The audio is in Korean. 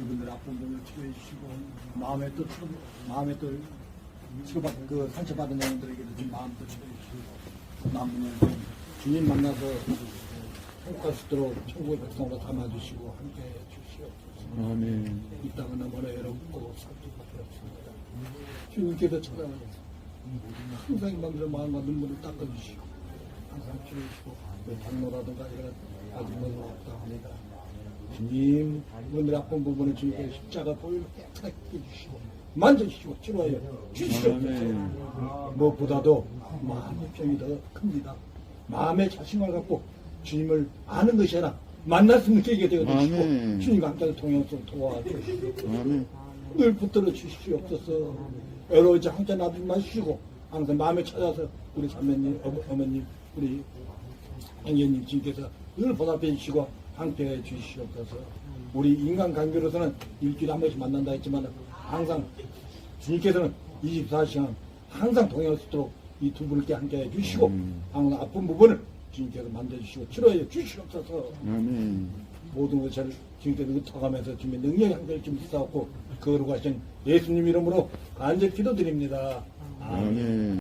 이분들 아픈 분을 치료해 주시고 마음에 또 치료, 마음에 또 치료받 그 상처받은 영혼들에게도 좀 마음도 치료해 주시고 남은 주님 만나서 행복할 수 있도록 천국의 백성으로 담아주시고 함께 해 주시옵소서. 아멘. 이 땅은 너무나 외롭고 살기밖에 없습니다. 주님께서 찾아와서 항상 임방들의 마음과 눈물을 닦아주시고 항상 치료해주시고 그 장로라든가 이런 너무 없다 합니다. 주님, 오늘 아픈 부분에 주님께서 십자가 보혈을 깨끗하게 해주시고 만져주시고 치료하여 주시옵소서. 무엇보다도 마음의 병이 더 큽니다. 마음의 자신을 갖고 주님을 아는 것이 아니라 만날 수 있는 계기가 되어 주시고. 주님과 함께 통역성 도와주시고. 늘 붙들어 주시옵소서. 외로우지 함께 놔두지 마시고 항상 마음에 찾아서 우리 자매님, 어머, 어머님, 우리 형제님 주님께서 늘 보답해 주시고 함께 해 주시옵소서. 우리 인간관계로서는 일주일에 한 번씩 만난다 했지만 항상 주님께서는 24시간 항상 동행할 수 있도록 이 두 분께 함께 해 주시고 음. 항상 아픈 부분을 주님께서 만져주시고 치료해 주시옵소서. 아멘. 모든 것을 주님께서 의탁하면서 주님의 능력이 함께 좀 있사옵고 거룩하신 예수님 이름으로 간절히 기도드립니다. 아멘. 아멘.